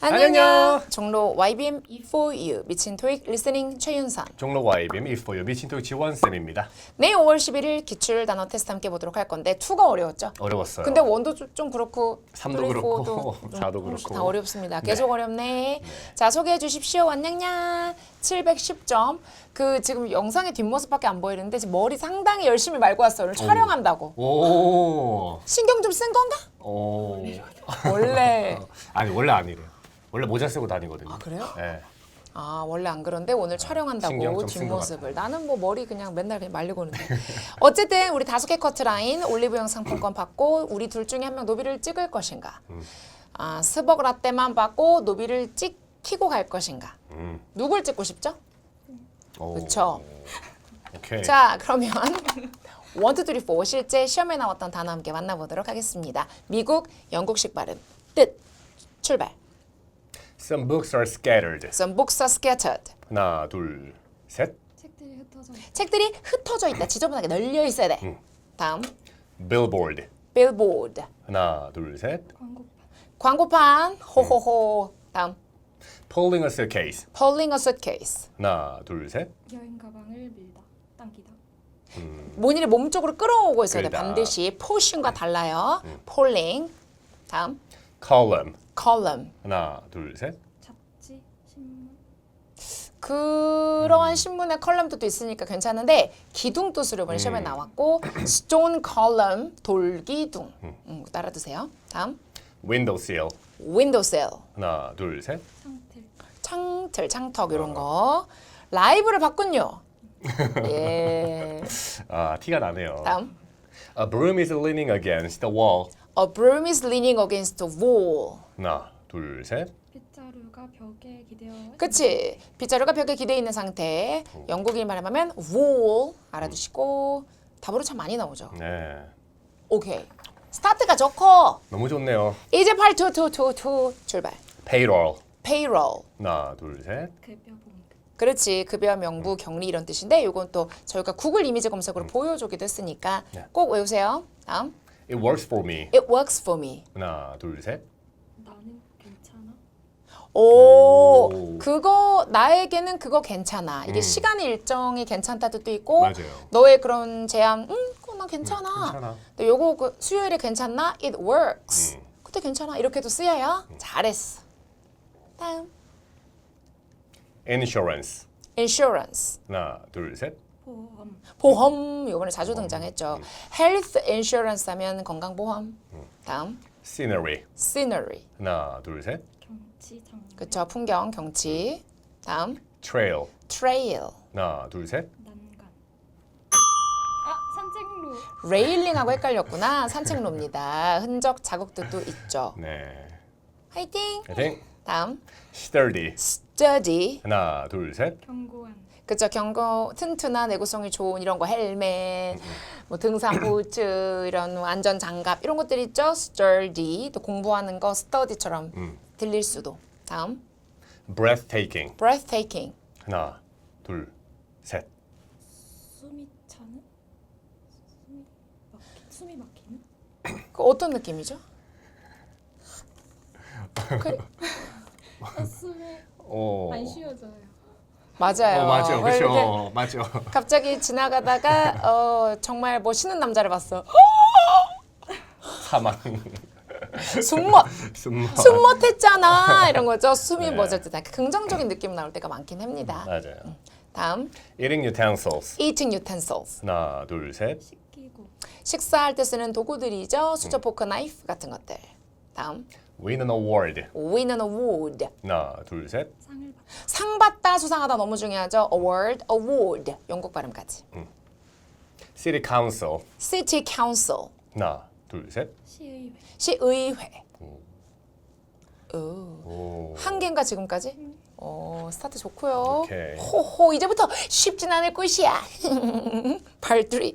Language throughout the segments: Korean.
안녕요. 종로 YBM E4U 미친 토익 리스닝 최윤선. 종로 YBM 이포유 미친 토익 지원쌤입니다. 내일 5월 11일 기출 단어 테스트 함께 보도록 할 건데 2가 어려웠죠? 어려웠어요. 근데 원도 좀- 좀 그렇고 삼도 three, 그렇고, four도 좀 사도 훨씬 그렇고. 다 어렵습니다. 계속 어렵네. 자 소개해 주십시오. 완냥냥 710점. 그 지금 영상의 뒷모습밖에 안 보이는데 지금 머리 상당히 열심히 말고 왔어요. 오늘 촬영한다고. 오. 신경 좀 쓴 건가? 오. 원래 아니 원래 아니래요. 원래 모자 쓰고 다니거든요. 아, 그래요? 네. 아 원래 안 그런데 오늘 신경 촬영한다고 좀 쓴것 뒷모습을 나는 뭐 머리 그냥 맨날 그냥 말리고 오는데 어쨌든 우리 다섯 개 커트라인 올리브영 상품권 받고 우리 둘 중에 한 명 노비를 찍을 것인가 아 스벅 라떼만 받고 노비를 찍히고 갈 것인가 음. 누굴 찍고 싶죠? 오. 그쵸 오케이. 자 그러면 원투 쓰리 포 실제 시험에 나왔던 단어 함께 만나보도록 하겠습니다 미국 영국식 발음 뜻 출발 Some books are scattered. Some books are scattered 하나, 둘, 셋. 책들이 흩어져 있 책들이 흩어져 있다. 지저분하게 널려 있어야 돼. 다음 Billboard. billboard 하나, 둘, 셋. 광고판 광고판 호호호. 다음 Pulling a suitcase. pulling a suitcase. 하나, 둘, 셋. 여행 가방을 밀다 당기다 모니를 몸쪽으로 끌어오고 있어야 돼. 끌다. 반드시 pushing과 달라요. pulling. 다음 Column. Column. 하나, 둘, 셋. 잡지 신문 그러한 신문의 컬럼도 또 있으니까 괜찮은데 기둥 뜻으로 이번에 시험에 나왔고 stone column 돌기둥. 음, 따라드세요. 다음 Windowsill. windowsill. 하나, 둘, 셋. 상틀 창틀, 창턱 이런 거 라이브를 봤군요. 예. 아, 티가 나네요. 다음. A broom is leaning against the wall. A broom is leaning against a wall. 하나, 둘, 셋. 빗자루가 벽에 기대어 그치? 빗자루가 벽에 기대 있는 상태. 영국인 말하면 wall 알아두시고 답으로 참 많이 나오죠. 네. 오케이. 스타트가 좋고 너무 좋네요. 이제 8222 출발. Payroll. payroll. 하나, 둘, 셋. 급여 봉급 그렇지 급여 명부 격리 이런 뜻인데 이건 또 저희가 구글 이미지 검색으로 보여주기도 했으니까 네. 꼭 외우세요. 다음. It works for me. It works for me. 하나, 둘, 셋. 나는 괜찮아 오, 오. 그거 나에게는 그거 괜찮아. 이게 시간 일정이 괜찮다 뜻도 있고 음. 맞아요. 너의 그런 제안, 음, 그거 나 괜찮아. 괜찮아. 근데 요거 그 수요일에 괜찮나? It works. 음. 그때 괜찮아. 이렇게도 쓰여요. 잘했어. 다음, Insurance. insurance. 하나, 둘, 셋. 보험 보험 요번에 자주 등장했죠. health insurance 하면 건강보험. 다음, Scenery. scenery. 하나, 둘, 셋. 경치 장관 그쵸, 풍경, 경치. 다음, Trail. trail. 하나, 둘, 셋. 난간 아 산책로 레일링하고 헷갈렸구나. 산책로입니다. 흔적, 자국 뜻도 있죠. 네. 화이팅! 화이팅. 다음, Sturdy. study. 하나, 둘, 셋. 견고한 그쵸, 경고, 튼튼한 내구성이 좋은 이런 거, 헬멧, 뭐 등산 부츠, 이런 안전 장갑, 이런 것들 있죠? sturdy. 또 공부하는 거, study처럼 음. 들릴 수도. 다음, Breathtaking. breathtaking. 하나, 둘, 셋. 숨이 차는 숨이 막히 숨이 막히는 그 어떤 느낌이죠? 그, 아, 숨이 오. 안 쉬어져요 맞아요. 어, 이렇게 그렇죠. 맞죠. 갑자기 지나가다가 어, 정말 뭐 쉬는 남자를 봤어. 사망. 숨멋. 숨막. 숨멋했잖아 이런 거죠. 숨이 네. 멎을 때 긍정적인 느낌 나올 때가 많긴 합니다. 맞아요. 다음 Eating utensils. eating utensils 하나, 둘, 셋. 씻기고 식사할 때 쓰는 도구들이죠. 수저, 포크, 나이프 같은 것들. 다음 Win an award. win an award 하나, 둘, 셋. 상을 받상 받다 수상하다 너무 중요하죠. award, award 영국 발음까지. City council. city council 하나, 둘, 셋. 시의회 시의회. 오. 오. 한 개인가 지금까지? 어 스타트 좋고요. 오케이. 호호 이제부터 쉽진 않을 것이야. 발들이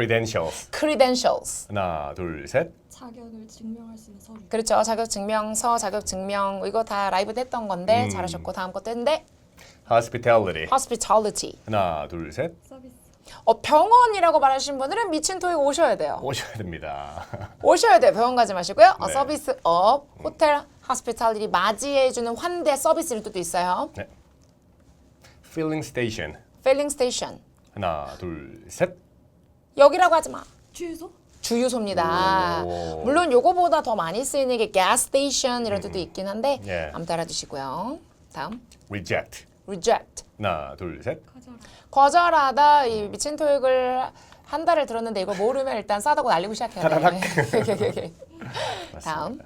Credentials. credentials. 하나, 둘, 셋. 자격을 증명할 수 있는 서류 그렇죠. 자격 증명서, 자격 증명 이거 다 라이브 때 했던 건데 음. 잘하셨고 다음 것도 했는데 Hospitality. hospitality. 하나, 둘, 셋. 서비스 어 병원이라고 말하시는 분들은 미친 토익 오셔야 돼요. 오셔야 됩니다. 오셔야 돼요. 병원 가지 마시고요. 어, 네. 서비스 업, 호텔, hospitality 맞이해주는 환대 서비스를 뜻도 있어요. 네. filling station. filling station 하나, 둘, 셋. 여기라고 하지 마. 주유소? 주유소입니다. 오. 물론 요거보다 더 많이 쓰이는 게 gas station 이런 뜻도 있긴 한데 예. 아무튼 알아두시고요. 다음 reject. reject 하나, 둘, 셋. 가져라. 거절하다 이 미친 토익을 한 달을 들었는데 이거 모르면 일단 싸다고 날리고 시작해야 돼. 오케이, 오케이, 오케이. 다음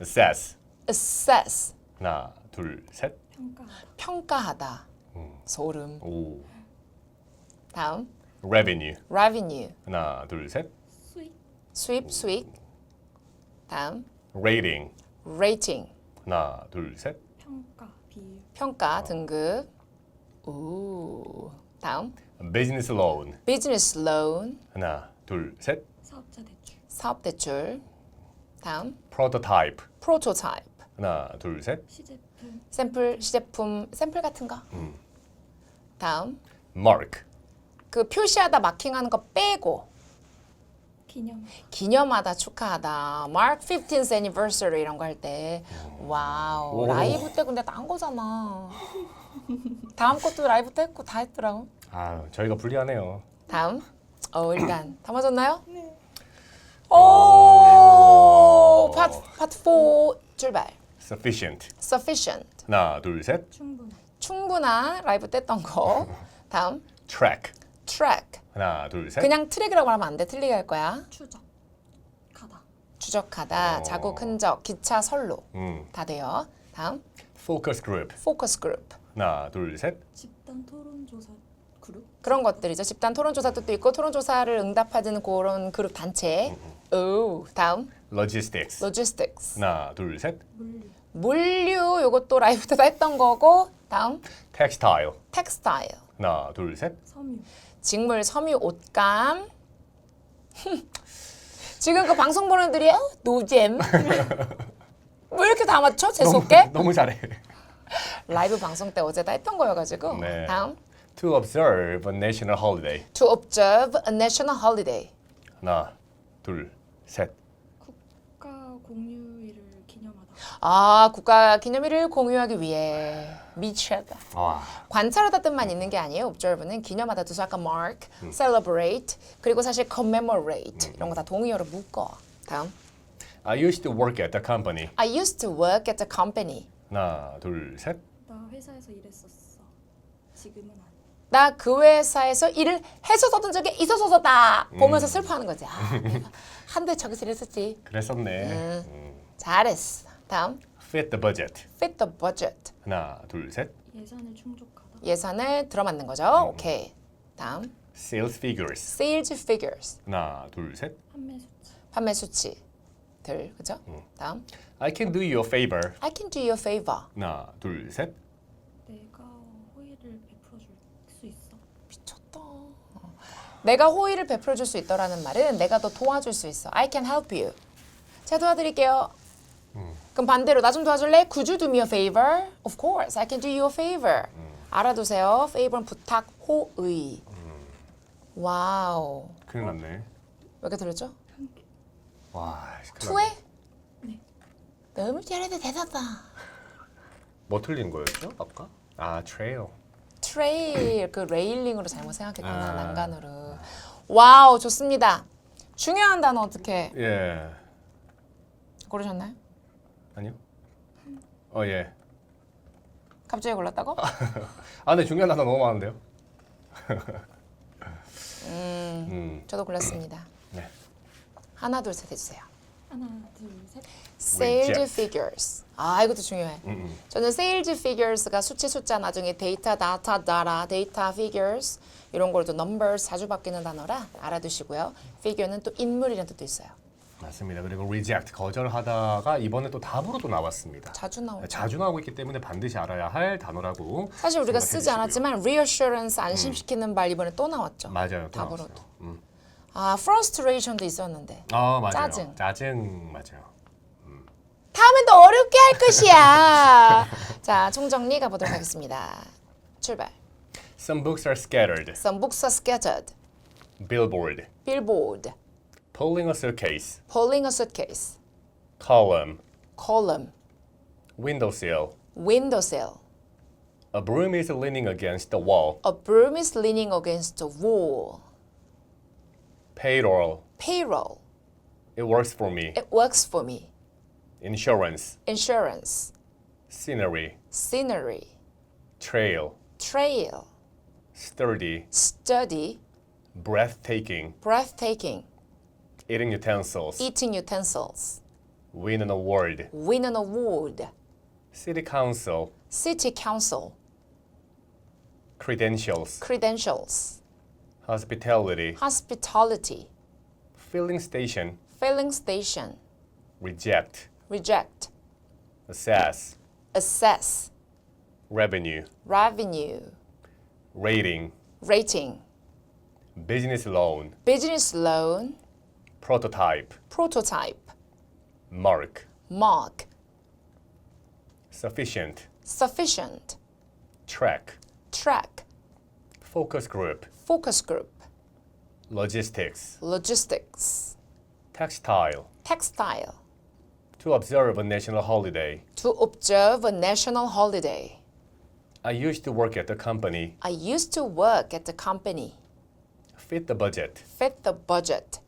assess. assess 하나, 둘, 셋. 평가하다. 평가하다 소름. 오. 다음 revenue. revenue 하나, 둘, 셋. 수입 수익. 다음 rating. rating 하나, 둘, 셋. 평가. 비율. 평가 등급. 오 다음 business loan. business loan 하나, 둘, 셋. 사업자 대출. 사업 대출. 다음 prototype. prototype 하나, 둘, 셋. 시제품. 샘플 시제품 샘플 같은 거. 다음 mark. 그 표시하다 마킹하는 거 빼고 기념. 기념하다 축하하다 mark 15th anniversary 이런 거 할 때 와우 오. 라이브 때 근데 딴 거잖아 다음 것도 라이브 때 했고 다 했더라고 아, 저희가 불리하네요. 다음 어 일단 다 맞았나요? 네. 오 파트 파트 4 출발 sufficient. sufficient 하나, 둘, 셋. 충분한. 충분한 라이브 때 했던 거 다음 track. Track 하나, 둘, 셋. 그냥 트랙이라고 하면 안 돼 틀리게 할 거야 추적. 가다. 추적하다 어. 자국 흔적 기차 선로 음, 다 돼요 다음 focus group. 포커스 그룹 하나, 둘, 셋. 집단 토론 조사 그룹. 그런 것들이죠. 집단 토론조사 뜻도 있고 토론조사를 응답하는 그런 그룹 단체. 오, 다음 logistics. logistics. 하나, 둘, 셋. 물류. 물류 요것도 라이브 때다 했던 거고 다음 textile. textile. 하나, 둘, 셋. 섬유. 직물 섬유 옷감. 지금 그 방송 보는 들이 어, 노잼. 왜 이렇게 다 맞춰? 재수없게? 너무 잘해. 라이브 방송 때 어제 다 했던 거여가지고. 네. 다음 to observe a national holiday. to observe a national holiday. 하나, 둘, 셋. 국가 기념하다. 아 국가 기념일을 공유하기 위해. 와, 관찰하다 뜻만 있는 게 아니에요. observe는 기념하다 뜻 아까 mark, celebrate 그리고 사실 commemorate 이런 거 다 동의어로 묶어. 다음. I used to work at the company. I used to work at a company. 하나, 둘, 셋. 나 회사에서 일했었어. 지금은 안. 나그 회사에서 일을 했었던 적이 있었었다. 보면서 슬퍼하는 거지. 아, 한 대 저기서 일했었지. 그랬었네. 음. 잘했어. 다음. fit the budget. fit the budget. 하나, 둘, 셋. 예산을 충족하다. 예산을 들어맞는 거죠. 오케이. 다음. sales figures. sales figures. 하나, 둘, 셋. 판매 수치. 판매 수치들. 그죠? 다음. I can do you a favor. I can do you a favor. 하나, 둘, 셋. 내가 호의를 베풀어 줄 수 있어. 미쳤다. 내가 호의를 베풀어 줄 수 있더라는 말은 내가 더 도와줄 수 있어. I can help you. 제가 도와드릴게요. 그럼 반대로 나 좀 도와줄래? Could you do me a favor? Of course, I can do you a favor. 알아두세요. favor는 부탁, 호의. 와우. 큰일 났네. 몇 개 들렸죠? 와, 큰일? 났네. 네. 너무 잘해도 대단하다. 뭐 틀린 거였죠? 아까? 아, trail. 트레일 그 레일링으로 잘못 생각했구나 아. 난간으로. 와우 좋습니다. 중요한 단어 어떻게 예. 고르셨나요? 아니요? 어, 예. 갑자기 골랐다고? 아, 근데 중요한 단어 너무 많은데요? 음. 저도 골랐습니다. 네. 하나 둘 셋 해주세요. 하나, 둘, 셋. Sales Reject. figures. 아 이것도 중요해. 음, 음. 저는 sales figures가 수치 숫자 나중에 데이터 data data 데이터 figures 이런 걸도 numbers 자주 바뀌는 단어라 알아두시고요. figure는 또 인물이라는 뜻도 있어요. 맞습니다. 그리고 reject 거절하다가 이번에 또 답으로 또 나왔습니다. 자주 나오죠. 자주 나오고 있기 때문에 반드시 알아야 할 단어라고 사실 우리가 생각해 쓰지 주시고요. 않았지만 reassurance 안심시키는 말 이번에 또 나왔죠. 맞아요. 또 답으로도. 나왔어요. 음. 아 frustration도 있었는데 아 맞아요. 짜증. 짜증 맞아요. 다음엔 더 어렵게 할 것이야. 자 총정리 가보도록 하겠습니다. 출발. Some books are scattered. Some books are scattered. Billboard. Billboard. Pulling a suitcase. Pulling a suitcase. Column. Column. windowsill. windowsill. A broom is leaning against the wall. A broom is leaning against the wall. Payroll. Payroll. It works for me. It works for me. Insurance. Insurance. Scenery. Scenery. Trail. Trail. Sturdy. Study. Breathtaking. Breathtaking. Eating utensils. Eating utensils. Win an award. Win an award. City council. City council. Credentials. Credentials. Hospitality. Hospitality. Filling station. Filling station. Reject. Reject. Assess. Assess. Revenue. Revenue. Rating. Rating. Business loan. Business loan. Prototype. Prototype. Mark. Mark. Sufficient. Sufficient. Track. Track. Focus group. Focus group. Logistics. Logistics. Textile. Textile. To observe a national holiday. To observe a national holiday. I used to work at the company. I used to work at the company. Fit the budget. Fit the budget.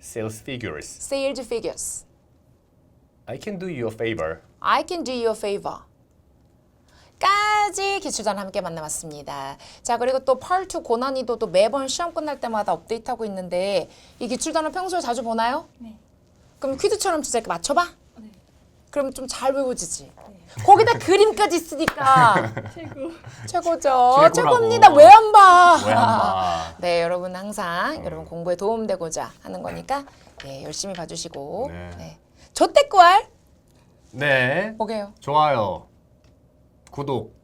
Sales figures. Sales figures. I can do you a favor. I can do you a favor. 까지 기출단 함께 만나봤습니다. 자 그리고 또 펄2 고난이도 또 매번 시험 끝날 때마다 업데이트하고 있는데 이 기출단을 평소에 자주 보나요? 네. 그럼 퀴즈처럼 진짜 이렇게 맞춰봐? 네. 그럼 좀 잘 외워지지. 거기다 그림까지 있으니까 최고. 최고죠. 최고라고. 최고입니다. 왜 안 봐? 왜안 봐? 네, 여러분 항상 여러분 공부에 도움되고자 하는 거니까 네, 열심히 봐주시고. 네. 네. 조태꾸알 네. 뭐게요? 좋아요. 구독.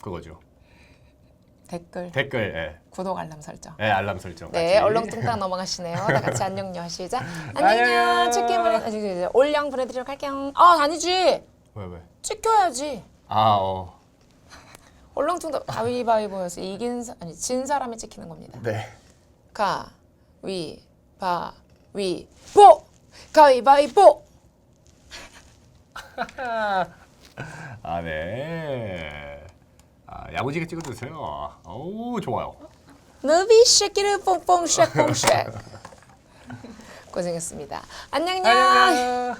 그거죠. 댓글, 댓글. 예. 구독, 알람 설정. 예, 알람 설정. 네, 같이. 얼렁뚱땅 넘어가시네요. 다 같이 안녕요 시작. 안녕. 안녕. 찍기 보내, 아니, 그, 올영 보내드리도록 할게요. 아, 아니지. 왜 왜? 찍혀야지. 아, 어. 얼렁뚱땅 가위바위보여서 이긴 사, 아니 진 사람이 찍히는 겁니다. 네. 가, 위, 바, 위, 보! 가위바위보! 아, 네. 아, 야무지게 찍어 주세요. 오, 좋아요. 너비 쉐키를 뽕뽕 쉐뽕 쉐 고생했습니다. 안녕요. 안녕.